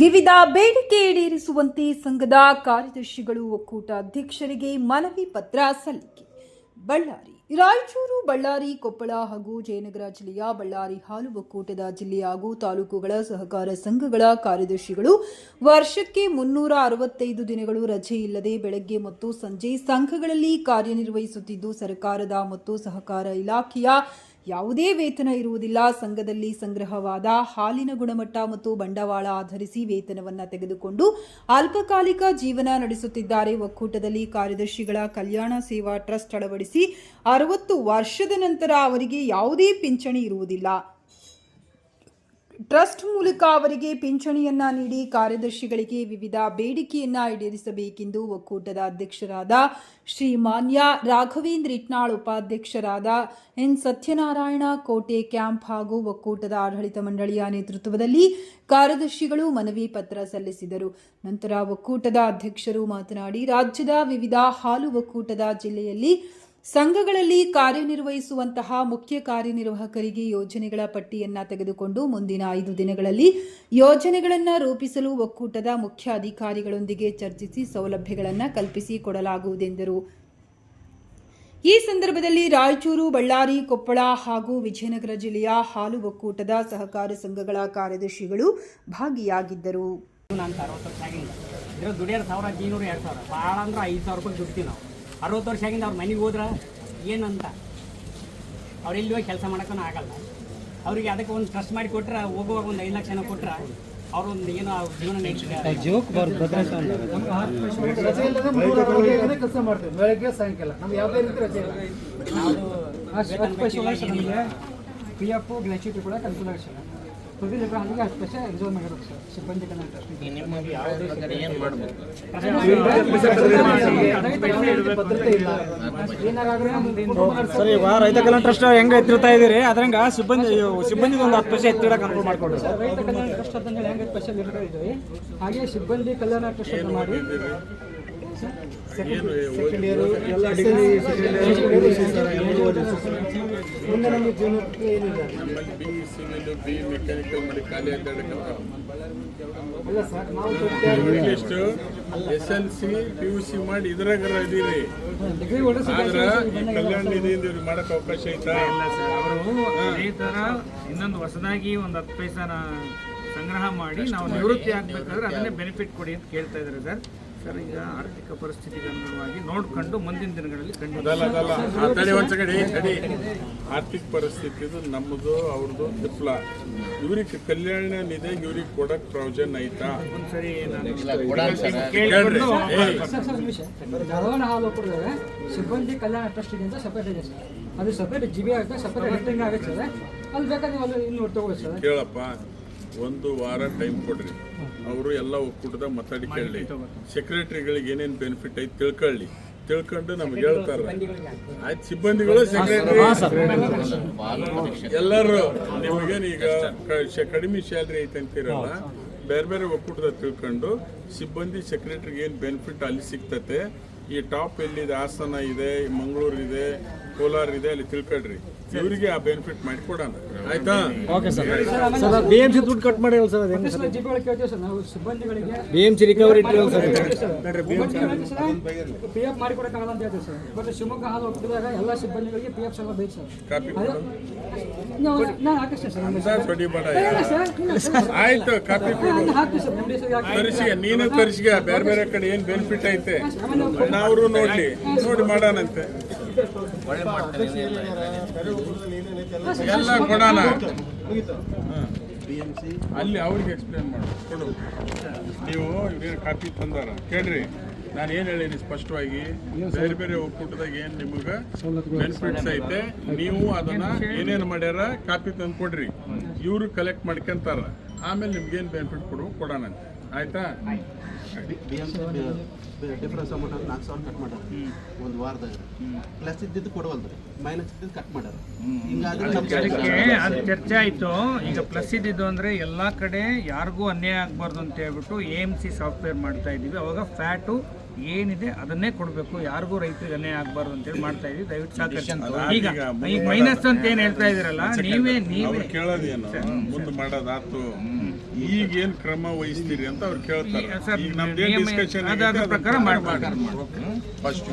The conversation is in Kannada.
ವಿವಿಧ ಬೇಡಿಕೆ ಈಡೇರಿಸುವಂತೆ ಸಂಘದ ಕಾರ್ಯದರ್ಶಿಗಳು ಒಕ್ಕೂಟ ಅಧ್ಯಕ್ಷರಿಗೆ ಮನವಿ ಪತ್ರ ಸಲ್ಲಿಕೆ. ಬಳ್ಳಾರಿ, ರಾಯಚೂರು, ಬಳ್ಳಾರಿ, ಕೊಪ್ಪಳ ಹಾಗೂ ಜಯನಗರ ಜಿಲ್ಲೆಯ ಬಳ್ಳಾರಿ ಹಾಲು ಒಕ್ಕೂಟದ ಜಿಲ್ಲೆ ಹಾಗೂ ತಾಲೂಕುಗಳ ಸಹಕಾರ ಸಂಘಗಳ ಕಾರ್ಯದರ್ಶಿಗಳು ವರ್ಷಕ್ಕೆ ಮುನ್ನೂರ ಅರವತ್ತೈದು ದಿನಗಳು ರಜೆ ಇಲ್ಲದೆ ಬೆಳಗ್ಗೆ ಮತ್ತು ಸಂಜೆ ಸಂಘಗಳಲ್ಲಿ ಕಾರ್ಯನಿರ್ವಹಿಸುತ್ತಿದ್ದು, ಸರ್ಕಾರದ ಮತ್ತು ಸಹಕಾರ ಇಲಾಖೆಯ ಯಾವುದೇ ವೇತನ ಇರುವುದಿಲ್ಲ. ಸಂಘದಲ್ಲಿ ಸಂಗ್ರಹವಾದ ಹಾಲಿನ ಗುಣಮಟ್ಟ ಮತ್ತು ಬಂಡವಾಳ ಆಧರಿಸಿ ವೇತನವನ್ನು ತೆಗೆದುಕೊಂಡು ಅಲ್ಪಕಾಲಿಕ ಜೀವನ ನಡೆಸುತ್ತಿದ್ದಾರೆ. ಒಕ್ಕೂಟದಲ್ಲಿ ಕಾರ್ಯದರ್ಶಿಗಳ ಕಲ್ಯಾಣ ಸೇವಾ ಟ್ರಸ್ಟ್ ಅಳವಡಿಸಿ ಅರವತ್ತು ವರ್ಷದ ನಂತರ ಅವರಿಗೆ ಯಾವುದೇ ಪಿಂಚಣಿ ಇರುವುದಿಲ್ಲ. ಟ್ರಸ್ಟ್ ಮೂಲಕ ಅವರಿಗೆ ಪಿಂಚಣಿಯನ್ನ ನೀಡಿ ಕಾರ್ಯದರ್ಶಿಗಳಿಗೆ ವಿವಿಧ ಬೇಡಿಕೆಯನ್ನ ಈಡೇರಿಸಬೇಕೆಂದು ಒಕ್ಕೂಟದ ಅಧ್ಯಕ್ಷರಾದ ಶ್ರೀ ಮಾನ್ಯ ರಾಘವೇಂದ್ರ ಇಟ್ನಾಳ್ ಉಪಾಧ್ಯಕ್ಷರಾದ ಎನ್ ಸತ್ಯನಾರಾಯಣ ಕೋಟೆ ಕ್ಯಾಂಪ್ ಹಾಗೂ ಒಕ್ಕೂಟದ ಆಡಳಿತ ಮಂಡಳಿಯ ನೇತೃತ್ವದಲ್ಲಿ ಕಾರ್ಯದರ್ಶಿಗಳು ಮನವಿ ಪತ್ರ ಸಲ್ಲಿಸಿದರು. ನಂತರ ಒಕ್ಕೂಟದ ಅಧ್ಯಕ್ಷರು ಮಾತನಾಡಿ, ರಾಜ್ಯದ ವಿವಿಧ ಹಾಲು ಒಕ್ಕೂಟದ ಜಿಲ್ಲೆಯಲ್ಲಿ ಸಂಘಗಳಲ್ಲಿ ಕಾರ್ಯನಿರ್ವಹಿಸುವಂತಹ ಮುಖ್ಯ ಕಾರ್ಯನಿರ್ವಾಹಕರಿಗೆ ಯೋಜನೆಗಳ ಪಟ್ಟಿಯನ್ನು ತೆಗೆದುಕೊಂಡು ಮುಂದಿನ ಐದು ದಿನಗಳಲ್ಲಿ ಯೋಜನೆಗಳನ್ನು ರೂಪಿಸಲು ಒಕ್ಕೂಟದ ಮುಖ್ಯ ಅಧಿಕಾರಿಗಳೊಂದಿಗೆ ಚರ್ಚಿಸಿ ಸೌಲಭ್ಯಗಳನ್ನು ಕಲ್ಪಿಸಿ ಕೊಡಲಾಗುವುದೆಂದರು. ಈ ಸಂದರ್ಭದಲ್ಲಿ ರಾಯಚೂರು, ಬಳ್ಳಾರಿ, ಕೊಪ್ಪಳ ಹಾಗೂ ವಿಜಯನಗರ ಜಿಲ್ಲೆಯ ಹಾಲು ಒಕ್ಕೂಟದ ಸಹಕಾರ ಸಂಘಗಳ ಕಾರ್ಯದರ್ಶಿಗಳು ಭಾಗಿಯಾಗಿದ್ದರು. ಭಾಳ ಅಂದ್ರೆ ಐದು ಸಾವಿರ ರೂಪಾಯಿ ದುಡ್ತೀವಿ ನಾವು. ಅರವತ್ತು ವರ್ಷ ಆಗಿಂದ ಅವ್ರ ಮನೆಗೆ ಹೋದ್ರೆ ಏನಂತ? ಅವ್ರು ಎಲ್ಲಿ ಹೋಗಿ ಕೆಲಸ ಮಾಡೋಕ್ಕೂ ಆಗಲ್ಲ. ಅವರಿಗೆ ಅದಕ್ಕೆ ಒಂದು ಟ್ರಸ್ಟ್ ಮಾಡಿ ಕೊಟ್ರೆ ಹೋಗುವಾಗ ಒಂದು ಐದು ಲಕ್ಷನ ಕೊಟ್ರೆ ಅವ್ರೊಂದು ಏನೋ ಆ ಜೀವನ ಕೆಲಸ ಮಾಡ್ತೀವಿ. ಬೆಳಗ್ಗೆ ಸಾಯಂಕಾಲ. ನಮ್ಗೆ ಯಾವುದೇ ರೀತಿ ರಜೆ ಇಲ್ಲ. ವೇತನ ಬೇಕು, ಏನಿಲ್ಲ. ಪಿ ಎಫ್ ಗ್ರಾಚ್ಯುಟಿ ಕೂಡ ಅನುಕೂಲ ಸರ್. ಭದ್ರತೆ ಇಲ್ಲ. ಏನಾರಾದ್ರೆ ಈಗ ರೈತ ಕಲ್ಯಾಣ ಟ್ರಸ್ಟ್ ಹೆಂಗೆ ಎತ್ತಿರ್ತಾ ಇದೀರಿ ಅದ್ರಂಗ ಸಿಬ್ಬಂದಿ ಸಿಬ್ಬಂದಿ ಒಂದು ಹತ್ತು ಪೈಸೆ ಎತ್ತಿಡಕ್ಕೆ ಅನುಕೂಲ ಮಾಡ್ಕೊಡ್ರಿ. ಸರ್ ರೈತ ಕಲ್ಯಾಣ ಟ್ರಸ್ಟ್ ಅಂತ ಹೇಳಿ ಹೆಂಗೆ ಸ್ಪೆಷಲ್ ಇರ್ತಾ ಇದ್ದೀವಿ ಹಾಗೆ ಸಿಬ್ಬಂದಿ ಕಲ್ಯಾಣ ಟ್ರಸ್ಟ್ ಮಾಡಿ. Sir S L C P U C ಮಾಡಿ ಇದ್ರಾಗ ಇದೀರಿ ಆದ್ರ ಈ ಕಲ್ಯಾಣ ನಿಧಿಯಿಂದ ಇವ್ರಿಗೆ ಅವಕಾಶ ಐತಾ ಅವರು ಈ ಥರ ಇನ್ನೊಂದು ಹೊಸದಾಗಿ ಒಂದು ಹತ್ತು ಪೈಸಾನ ಸಂಗ್ರಹ ಮಾಡಿ ನಾವು ನಿವೃತ್ತಿ ಆಗ್ಬೇಕಾದ್ರೆ ಅದನ್ನೇ ಬೆನಿಫಿಟ್ ಕೊಡಿ ಅಂತ ಕೇಳ್ತಾ ಇದ್ದಾರೆ ಸರ್ ಸರ್ ಈಗ ಆರ್ಥಿಕ ಪರಿಸ್ಥಿತಿಗೆ ಅನುಗುಣವಾಗಿ ನೋಡ್ಕೊಂಡು ಮುಂದಿನ ದಿನಗಳಲ್ಲಿ ಖಂಡಿತ. ಆರ್ಥಿಕ ಪರಿಸ್ಥಿತಿದು ನಮ್ಮದು ಅವ್ರದ್ದು ವಿಫಲ. ಇವ್ರಿಗೆ ಕಲ್ಯಾಣ ನಿಧಿ ಇವ್ರಿಗೆ ಕೊಡಕ್ ಪ್ರಾವಿಷನ್ ಐತಾ? ಒಂದ್ಸರಿ ಹಾಲು ಕೊಡಿದ್ರೆ ಸಿಬ್ಬಂದಿ ಕಲ್ಯಾಣ ಟ್ರಸ್ಟ್ ಇದೆ ಅಂತ ಸಪ್ರೇಟ್ ಇದೆ ಸರ್. ಅದು ಸಪರೇಟ್ ಜಿ ಬಿ ಆಗುತ್ತೆ ಸಪರೇಟ್ ರೆಸ್ಟಿಂಗ್ ಆಗುತ್ತೆ ಸರ್. ಅಲ್ಲಿ ಬೇಕಾದ್ರೆ ನೀವು ಅಲ್ಲಿ ಇನ್ನೂರು ತಗೋಬೋದು ಸರ್. ಕೇಳಪ್ಪ. ಒಂದು ವಾರ ಟೈಮ್ ಕೊಡ್ರಿ. ಅವರು ಎಲ್ಲ ಒಕ್ಕೂಟದ ಮಾತಾಡಿ ಕೇಳಿ ಸೆಕ್ರೆಟರಿಗಳಿಗೆ ಏನೇನು ಬೆನಿಫಿಟ್ ಐತಿ ತಿಳ್ಕೊಳ್ಳಿ. ತಿಳ್ಕೊಂಡು ನಮ್ಗೆ ಹೇಳ್ತಾರ. ಆಯ್ತು ಸಿಬ್ಬಂದಿಗಳು ಸೆಕ್ರೆಟರಿ ಎಲ್ಲರೂ ನಿಮಗೇನು ಈಗ ಕಡಿಮೆ ಸ್ಯಾಲ್ರಿ ಐತೆ ಅಂತೀರಲ್ಲ ಬೇರೆ ಬೇರೆ ಒಕ್ಕೂಟದ ತಿಳ್ಕೊಂಡು ಸಿಬ್ಬಂದಿ ಸೆಕ್ರೆಟರಿಗೆ ಏನು ಬೆನಿಫಿಟ್ ಅಲ್ಲಿ ಸಿಗ್ತತೆ ಈ ಟಾಪ್ ಎಲ್ಲಿದೆ ಹಾಸನ ಇದೆ ಮಂಗಳೂರು ಇದೆ ಕೋಲಾರ ಇದೆ ಅಲ್ಲಿ ತಿಳ್ಕೊಳ್ರಿ. ಇವರಿಗೆ ಆ ಬೆನಿಫಿಟ್ ಮಾಡಿ ಕೊಡೋಣ. ಆಯ್ತಾ? Okay sir sir. B M C ದುಡ್ಡು ಕಟ್ ಮಾಡಿ ಸರ್ ಸರ್ ಜಿ ಕೇಳ್ತೀವಿ ಸರ್ ನಾವು ಸಿಬ್ಬಂದಿಗಳಿಗೆ ಬಿ ಎಂ ಸಿ ರಿಕವರಿ ಇಟ್ಟಿರಲ್ಲ ಸರ್ ಪಿ ಎಫ್ ಮಾಡಿ ಕೊಡೋಕ್ಕಾಗಲ್ಲ ಅಂತ ಹೇಳ್ತೀವಿ ಸರ್ ಬಟ್ ಶಿವಮೊಗ್ಗ ಹಾಲು ಒಪ್ಪಿದಾಗ ಎಲ್ಲ ಸಿಬ್ಬಂದಿಗಳಿಗೆ ಪಿ ಎಫ್ ಸಲ ಬೇಕು ಸರ್ ಕಾಪಿ ನಾನು ಹಾಕಿಸ್ತೀನಿ ಸರ್ ನಮ್ಮ ಇಲ್ಲ ಸರ್ ಆಯ್ತು ಕಾಪಿ ಹಾಕ್ತೀವಿ ಸರ್ ನೀನು ತರಿಸಿಗೆ ಬೇರೆ ಬೇರೆ ಕಡೆ ಏನ್ ಬೆನಿಫಿಟ್ ಐತೆ? ನಾವು ನೋಡ್ಲಿ. ನೋಡಿ ಮಾಡೋಣಂತೆ. ಎಲ್ಲ ಕೊಡೋಣ. ಅಲ್ಲಿ ಅವ್ರಿಗೆ ಎಕ್ಸ್ಪ್ಲೇನ್ ಮಾಡು. ಕೊಡು ನೀವು ಇವ್ರೇನು ಕಾಪಿ ತಂದಾರ. ಕೇಳ್ರಿ ನಾನು ಏನು ಹೇಳೀನಿ ಸ್ಪಷ್ಟವಾಗಿ ಬೇರೆ ಬೇರೆ ಒಕ್ಕೂಟದಾಗ ಏನು ನಿಮಗೆ ಬೆನಿಫಿಟ್ಸ್ ಐತೆ ನೀವು ಅದನ್ನ ಏನೇನು ಮಾಡ್ಯಾರ ಕಾಪಿ ತಂದು ಕೊಡ್ರಿ ಇವರು ಕಲೆಕ್ಟ್ ಮಾಡ್ಕೊಂತಾರ. ಆಮೇಲೆ ನಿಮ್ಗೇನು ಬೆನಿಫಿಟ್ ಕೊಡು ಕೊಡೋಣಂತೆ ಆಯ್ತಾ? ಡಿಫ್ರೆನ್ಸ್ ಅಮೌಂಟ್ ನಾಲ್ಕು ಸಾವಿರ ಕಟ್ ಮಾಡ್ಯಾರ. ಒಂದು ವಾರದಾಗ. ಪ್ಲಸ್ ಇದ್ದಿದ್ದು ಕೊಡವಲ್ರಿ. ಮೈನಸ್ ಇದ್ದಿದ್ದು ಕಟ್ ಮಾಡ್ಯಾರ. ಹಿಂಗಾಗಿ ಅದಕ್ಕೆ ಅದು ಚರ್ಚೆ ಆಯಿತು. ಈಗ ಪ್ಲಸ್ ಇದ್ದಿದ್ದು ಅಂದರೆ ಎಲ್ಲ ಕಡೆ ಯಾರಿಗೂ ಅನ್ಯಾಯ ಆಗಬಾರ್ದು ಅಂತ ಹೇಳ್ಬಿಟ್ಟು ಎ ಎಂ ಸಿ ಸಾಫ್ಟ್ವೇರ್ ಮಾಡ್ತಾ ಇದ್ದೀವಿ ಅವಾಗ ಫ್ಯಾಟು ಏನಿದೆ ಅದನ್ನೇ ಕೊಡಬೇಕು. ಯಾರಿಗೂ ರೈತರಿಗೆ ಅನ್ಯಾಯ ಆಗಬಾರ್ದು ಅಂತೇಳಿ ಮಾಡ್ತಾ ಇದೀವಿ. ದಯವಿಟ್ಟು ಅಲ್ಲ, ಈಗ ಈಗ ಮೈನಸ್ ಅಂತ ಏನು ಹೇಳ್ತಾ ಇದ್ದೀರಲ್ಲ ನೀವೇ ನೀವೇ. ಕೇಳೋದೇನು? ಮುಂದೆ ಮಾಡೋದಾತು ಈಗ ಏನ್ ಕ್ರಮ ವಹಿಸ್ತೀರಿ ಅಂತ ಅವ್ರು ಕೇಳ್ತಾರೆ. ಪ್ರಕಾರ ಮಾಡ್ಬೇಕು. ಫಸ್ಟ್